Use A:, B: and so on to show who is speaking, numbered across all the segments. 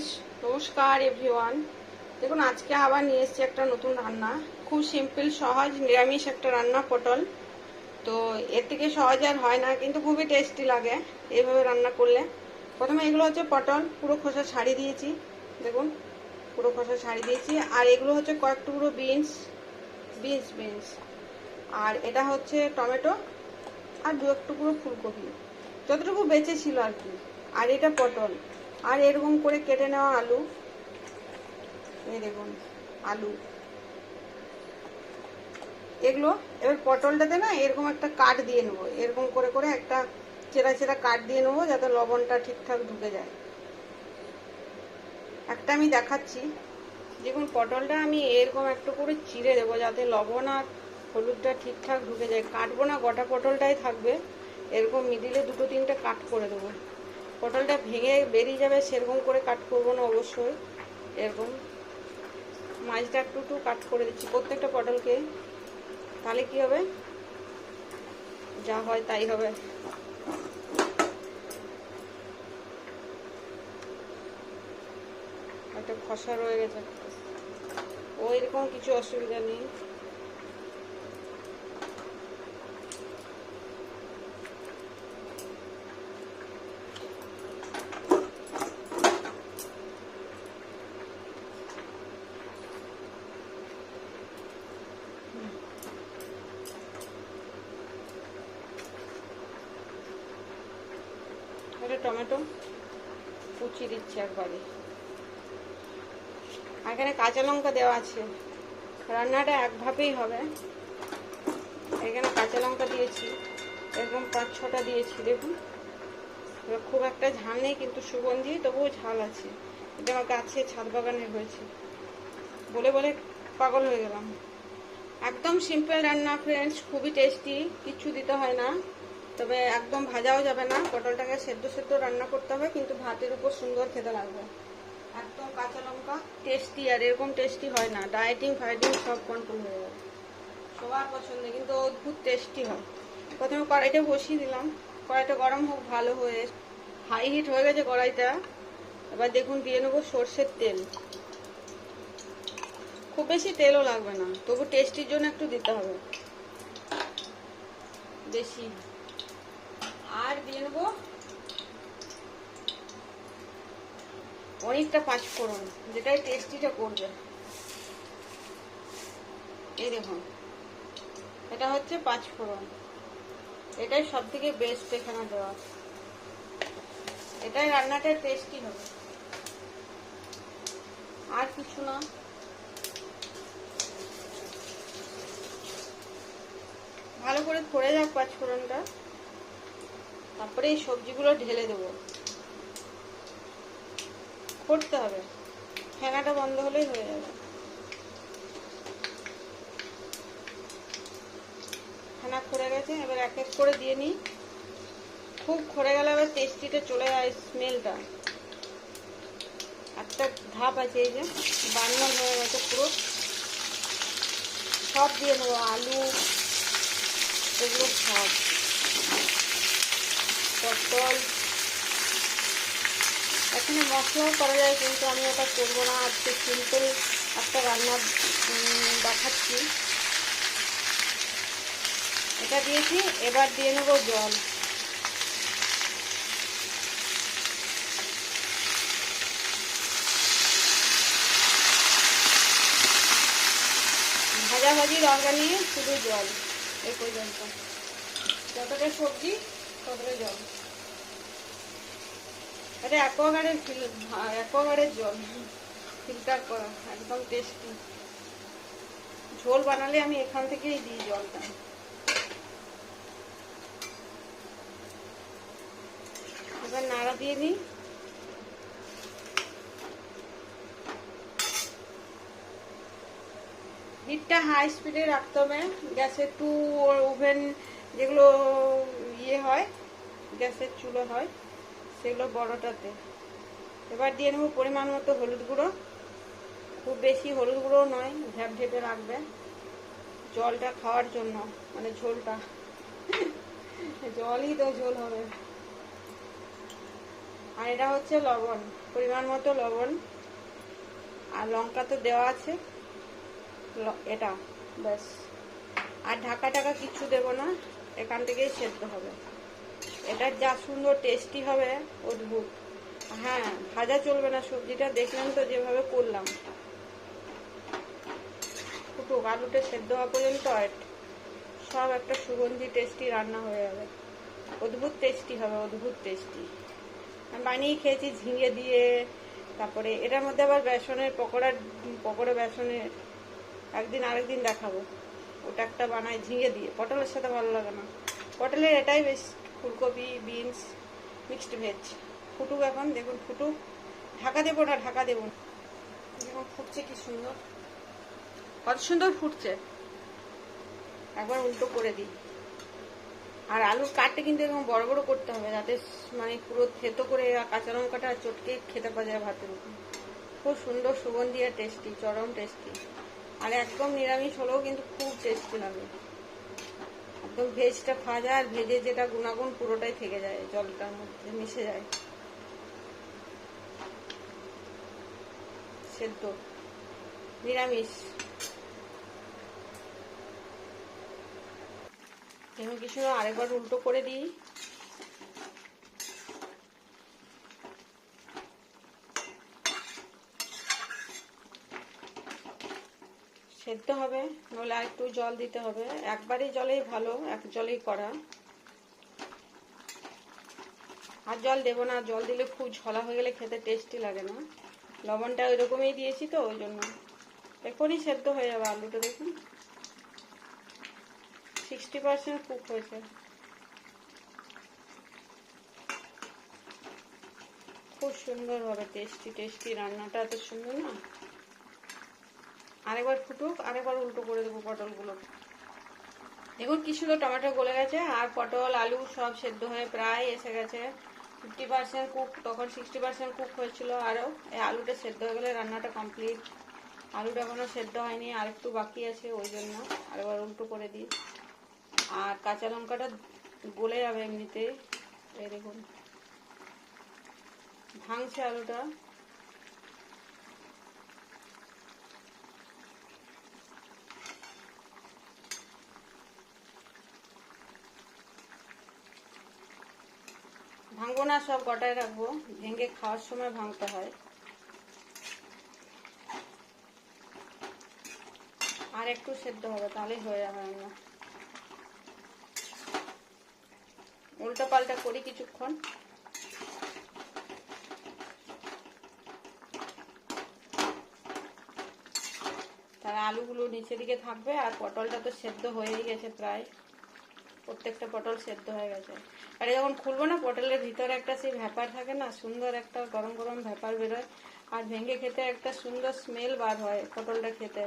A: Friends নমস্কার everyone দেখুন, আজকে আবার নিয়ে এসেছি একটা নতুন রান্না। খুব সিম্পল সহজ, নিরামিষ একটা রান্না, পটল। তো এর থেকে সহজ আর হয় না, কিন্তু খুবই টেস্টি লাগে এইভাবে রান্না করলে। প্রথমে এগুলো হচ্ছে পটল, পুরো খোসা ছাড়িয়ে দিয়েছি। দেখুন, পুরো খোসা ছাড়িয়ে দিয়েছি। আর এগুলো হচ্ছে কয়েক বিনস বিনস বিনস আর এটা হচ্ছে টমেটো আর দু এক ফুলকপি। যতটুকু বেঁচে ছিল আর কি। আর এটা পটল। আর এরকম করে কেটে নেওয়া আলু। এই দেখুন, আলু। এগুলো এবার পটলটাতে না এরকম একটা কাট দিয়ে নেব। এরকম করে করে একটা চেরা চেরা কাট দিয়ে নেব যাতে লবণটা ঠিকঠাক ঢুকে যায়। একটা আমি দেখাচ্ছি। দেখুন, পটলটা আমি এরকম একটু করে চিড়ে দেবো যাতে লবণ আর হলুদটা ঠিকঠাক ঢুকে যায়। কাটবো না, গোটা পটলটাই থাকবে। এরকম মিডিলে দুটো তিনটে কাট করে দেবো। পটলটা ভেঙে বেরিয়ে যাবে, সেরকম করে কাট করব না অবশ্যই। এরকম মাছটা একটু একটু কাট করে দিচ্ছি প্রত্যেকটা পটলকে। তাহলে কি হবে? যা হয় তাই হবে। একটা খসা রয়ে গেছে। ও এরকম কিছু অসুবিধা নেই। টমেটো কুচি দিচ্ছি একবারে। এখানে কাঁচা লঙ্কা দেওয়া আছে। রান্নাটা একভাবেই হবে। এখানে কাঁচা লঙ্কা দিয়েছি, এরকম পাঁচ ছটা দিয়েছি, দেখুন। এবার খুব একটা ঝাল নেই, কিন্তু সুগন্ধি তবুও ঝাল আছে। এটা আমার গাছে ছাদ বাগানে হয়েছে। বলে বলে পাগল হয়ে গেলাম। একদম সিম্পল রান্না ফ্রেন্ডস খুবই টেস্টি কিচ্ছু দিতে হয় না। তবে একদম ভাজাও যাবে না। পটলটাকে সেদ্ধ সেদ্ধ রান্না করতে হবে, কিন্তু ভাতের উপর সুন্দর খেতে লাগবে। একদম কাঁচা লঙ্কা টেস্টি আর এরকম টেস্টি হয় না। ডায়েটিং ফাইটিং সব কন্ট্রোল হয়ে যাবে। সবার পছন্দ, কিন্তু অদ্ভুত টেস্টি হয়। প্রথমে কড়াইটা বসিয়ে দিলাম। কড়াইটা গরম হোক, ভালো হয়ে হাই হিট হয়ে গেছে কড়াইটা। এবার দেখুন, দিয়ে নেব সর্ষের তেল। খুব বেশি তেলও লাগবে না, তবু টেস্টির জন্য একটু দিতে হবে। বেশি। আর দিয়ে নেব অনেকটা পাঁচ ফোড়ন যেটাই টেস্টিটা করবে। এই দেখুন, এটা হচ্ছে পাঁচ ফোড়ন এটাই সব থেকে বেস্ট এখানে দেওয়া। এটাই রান্নাটা টেস্টি হবে। আর কিছু না। ভালো করে ফোড়ে যাক পাঁচ ফোড়নটা তারপরে এই সবজিগুলো ঢেলে দেবো। করতে হবে। ফেনাটা বন্ধ হলেই হয়ে যাবে। ফেনা খড়ে গেছে, এবার এক এক করে দিয়ে নিই। খুব খড়ে গেলে আবার টেস্টিটা চলে যায় স্মেলটা একটা ধাপ আছে এই যে বান্নল হয়ে গেছে পুরো। সব দিয়ে নেব আলু, এগুলো সব। পটল। এখানে মশলাও করা যায়, কিন্তু আমি ওটা করব না। আজকে সিম্পল একটা রান্না দেখাচ্ছি। এটা দিয়েছি, এবার দিয়ে নেব জল। ভাজাভাজি দরকার নিয়ে শুধু জল, এই পর্যন্ত। যতটা সবজি জল। এটা অ্যাকোয়াগার্ডের অ্যাকোয়াগার্ডের জল। ফিল্টার করা, একদম টেস্টি ঝোল বানালে আমি এখান থেকেই দিই জলটা। এবার নাড়া দিয়ে দিই হিটটা হাই স্পিডে রাখতে হবে। গ্যাসের টু ওভেন যেগুলো ইয়ে হয়, গ্যাসের চুলো হয়, সেগুলো বড়টাতে। এবার দিয়ে নেব পরিমাণ মতো হলুদ গুঁড়ো। খুব বেশি হলুদ গুঁড়ো নয় ঝ্যাপ ঝেপে রাখবে। জলটা খাওয়ার জন্য মানে ঝোলটা। জলই তো ঝোল হবে। আর এটা হচ্ছে লবণ, পরিমাণ মতো লবণ। আর লঙ্কা তো দেওয়া আছে। এটা, ব্যাস। আর ঢাকা টাকা কিচ্ছু দেবো না। এখান থেকেই সেদ্ধ হবে। এটা যা সুন্দর টেস্টি হবে, অদ্ভুত। হ্যাঁ ভাজা চলবে না, সবজিটা দেখলাম তো যেভাবে করলাম। ফুটুক, আলুটা সেদ্ধ হওয়া পর্যন্ত সব একটা সুগন্ধি টেস্টি রান্না হয়ে যাবে। অদ্ভুত টেস্টি হবে, অদ্ভুত টেস্টি আমি বানিয়ে খেয়েছি ঝিঙে দিয়ে, তারপরে এটার মধ্যে আবার বেসনের পকোড়া পকোড়া বেসনের একদিন আরেকদিন দেখাবো। ওটা একটা বানাই ঝিঙে দিয়ে। পটলের সাথে ভালো লাগে না। পটলের এটাই বেশ, ফুলকপি, বিনস, মিক্সড ভেজ। ফুটুক এখন, দেখুন ফুটুক। ঢাকা দেবো না, ঢাকা দেবো না। দেখুন ফুটছে কি সুন্দর। কত সুন্দর ফুটছে। একবার উল্টো করে দিই। আর আলুর কাটটা কিন্তু এরকম বড় বড় করতে হবে, যাতে মানে পুরো থেতো করে কাঁচা লঙ্কাটা চটকে খেতে পাওয়া যায় ভাতের উপর। খুব সুন্দর সুগন্ধি আর টেস্টি, চরম টেস্টি। আর একদম নিরামিষ হলেও কিন্তু খুব টেস্টি লাগে। একদম ভেজটা যায় আর ভেজে যেটা গুণাগুণ পুরোটাই থেকে যায়, জলটার মধ্যে মিশে যায়। সেদ্ধ। নিরামিষ। এখন কিছু আরেকবার উল্টো করে দিই। সেদ্ধ হবে নইলে আর একটু জল দিতে হবে। একবারই জলেই ভালো, এক জলেই করা। আর জল দেবো না, জল দিলে খুব ঝলা হয়ে গেলে খেতে টেস্টি লাগে না। লবণটা ওই রকমই দিয়েছি তো, ওই জন্য। এখনই সেদ্ধ হয়ে যাবে আলুটা, দেখুন। সিক্সটি পার্সেন্ট কুক হয়েছে। খুব সুন্দর হবে টেস্টি টেস্টি রান্নাটা এত সুন্দর না? আরেকবার ফুটুক, আরেকবার উল্টো করে দেবো পটলগুলো। দেখুন কি সুন্দর টমেটো গলে গেছে, আর পটল, আলু সব সেদ্ধ হয়ে প্রায় এসে গেছে। ফিফটি পার্সেন্ট কুক তখন সিক্সটি পার্সেন্ট কুক হয়েছিল আরও। এই আলুটা সেদ্ধ হয়ে গেলে রান্নাটা কমপ্লিট আলুটা এখনও সেদ্ধ হয়নি, আর একটু বাকি আছে ওই জন্য। আরেকবার উল্টো করে দিই। আর কাঁচা লঙ্কাটা গলে যাবে এমনিতেই। এই দেখুন, ভাঙছে আলুটা। ভাঙবো না, সব গটায় রাখব। ভেঙে খাওয়ার সময় ভাঙতে হয়। আর একটু সেদ্ধ হবে, তাহলেই হয়ে যাবে রান্না। উল্টো পাল্টা করি কিছুক্ষণ। তাহলে আলুগুলো নিচের দিকে থাকবে, আর পটলটা তো সেদ্ধ হয়েই গেছে প্রায়। প্রত্যেকটা পটল সেদ্ধ হয়ে গেছে। এটা যখন খুলবো না, পটলের ভিতরে একটা সেই ভ্যাপার থাকে না, সুন্দর একটা গরম গরম ভ্যাপার বেরোয়, আর ভেঙে খেতে একটা সুন্দর স্মেল বার হয় পটলটা খেতে।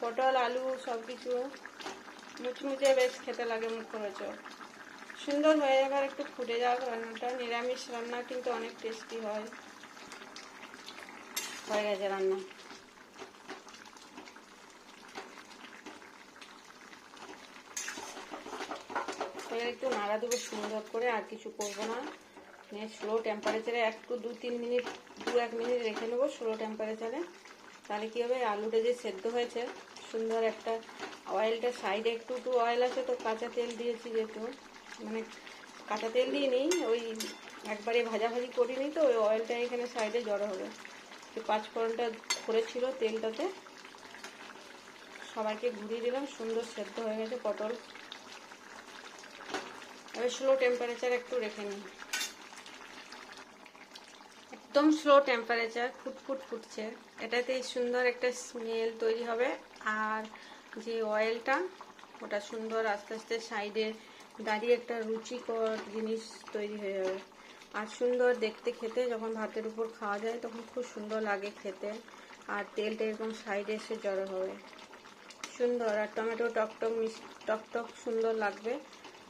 A: পটল, আলু সব কিছু মুচমুচে বেশ খেতে লাগে মুখ করেছ। সুন্দর হয়ে যাবে আর একটু ফুটে যাক রান্নাটা, নিরামিষ রান্না কিন্তু অনেক টেস্টি হয়। হয়ে গেছে রান্না। এবার একটু নাড়া দেবো সুন্দর করে, আর কিছু করব না। নিয়ে স্লো টেম্পারেচারে একটু দু তিন মিনিট, দু এক মিনিট রেখে নেব স্লো টেম্পারেচারে তাহলে কী হবে? আলুটা যে সেদ্ধ হয়েছে, সুন্দর একটা অয়েলটা সাইডে একটু একটু অয়েল আছে তো কাঁচা তেল দিয়েছি যেহেতু। মানে কাঁচা তেল দিয়ে নিই, ওই একবারে ভাজাভাজি করিনি তো, ওই অয়েলটা এখানে সাইডে জড়ো হবে। তো পাঁচ ফোড়নটা ধরেছিল তেলটাতে, সবাইকে ঘুরিয়ে দিলাম, সুন্দর সেদ্ধ হয়ে গেছে পটল। এবার স্লো টেম্পারেচার একটু রেখে নিই। একদম স্লো টেম্পারেচার ফুটফুট ফুটছে। এটাতে সুন্দর একটা স্মেল তৈরি হবে। আর যে অয়েলটা ওটা সুন্দর আস্তে আস্তে সাইডে দাঁড়িয়ে একটা রুচিকর জিনিস তৈরি হয়ে যাবে। আর সুন্দর দেখতে খেতে, যখন ভাতের উপর খাওয়া যায়, তখন খুব সুন্দর লাগে খেতে। আর তেলটা এরকম সাইডে এসে জড়ো হবে। সুন্দর, আর টমেটো টকটক মিষ্টি টকটক সুন্দর লাগবে।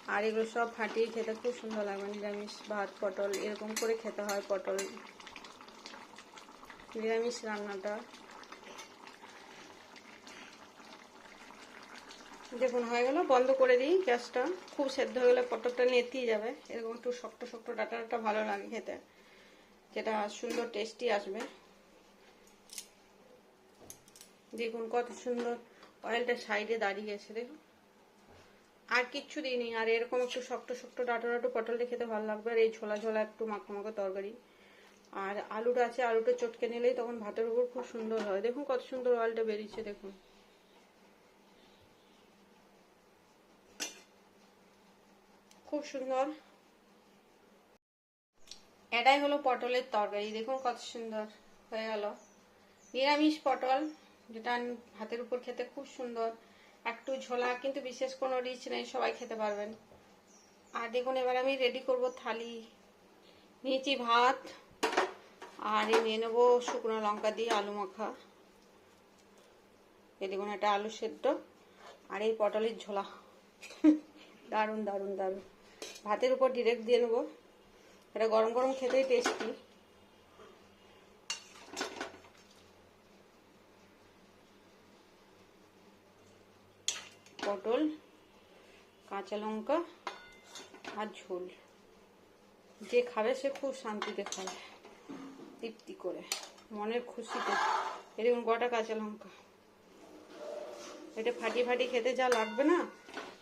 A: আর এগুলো সব ফাটিয়ে খেতে খুব সুন্দর লাগবে নিরামিষ ভাত, পটল, এরকম করে খেতে হয় পটল। নিরামিষ রান্নাটা। দেখুন, হয়ে গেল, বন্ধ করে দিই গ্যাসটা। খুব সেদ্ধ হয়ে গেলে পটলটা নেতিয়ে যাবে। এরকম একটু শক্ত শক্ত ডাটা ডাটা ভালো লাগে খেতে। যেটা সুন্দর টেস্টি আসবে। দেখুন, কত সুন্দর অয়েলটা সাইডে দাঁড়িয়ে গেছে দেখুন। আর কিচ্ছু দিইনি আর এরকম একটু শক্ত শক্ত ডাটো ডাটো পটলটা খেতে ভালো লাগবে। আর এই ঝোলা ঝোলা একটু মাখো মাখো তরকারি। আর আলুটা আছে, আলুটা চটকে নিলেই তখন ভাতের উপর খুব সুন্দর হয়। দেখুন কত সুন্দর অয়েলটা বেরিয়েছে, দেখুন। খুব সুন্দর। এটাই হলো পটলের তরকারি। দেখুন কত সুন্দর হয়ে গেল। নিরামিষ পটল, যেটা ভাতের উপর খেতে খুব সুন্দর। একটু ঝোলা, কিন্তু বিশেষ কোনো রিচ নেই, সবাই খেতে পারবেন। আর দেখুন, এবার আমি রেডি করব থালি। নিয়েছি ভাত, আর নিয়ে নেব শুকনো লঙ্কা দিয়ে আলু মাখা। এই দেখুন, এটা আলু সেদ্ধ, আর এই পটলের ঝোলা। দারুণ দারুণ দারুণ। ভাতের উপর ডিরেক্ট দিয়ে নেব। এটা গরম গরম খেতেই টেস্টি পটল, কাঁচা লঙ্কা আর ঝোল। যে খাবে সে খুব শান্তিতে খাবে তৃপ্তি করে। মনের খুশিতে। এরকম গোটা কাঁচা লঙ্কা। এটা ফাটি ফাটি খেতে যা লাগবে না,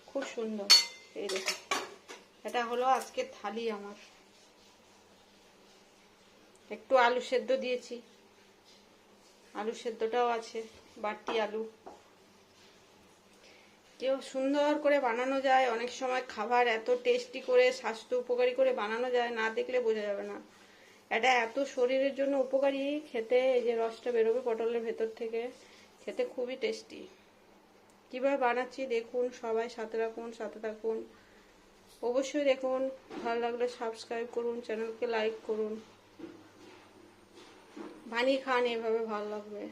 A: খুব সুন্দর। এই দেখুন। এটা হলো আজকের থালি আমার। একটু আলু সেদ্ধ দিয়েছি। আলু সেদ্ধটাও আছে, বাটি আলু। কেউ সুন্দর করে বানানো যায়। অনেক সময় খাবার এত টেস্টি করে, স্বাস্থ্য উপকারী করে বানানো যায়, না দেখলে বোঝা যাবে না। এটা এত শরীরের জন্য উপকারী, খেতে এই যে রসটা বেরোবে পটলের ভেতর থেকে, খেতে খুবই টেস্টি কীভাবে বানাচ্ছি দেখুন, সবাই সাথে রাখুন, সাথে থাকুন। অবশ্যই দেখুন, ভালো লাগলে সাবস্ক্রাইব করুন চ্যানেলকে লাইক করুন। বানিয়ে খান, এভাবে ভালো লাগবে।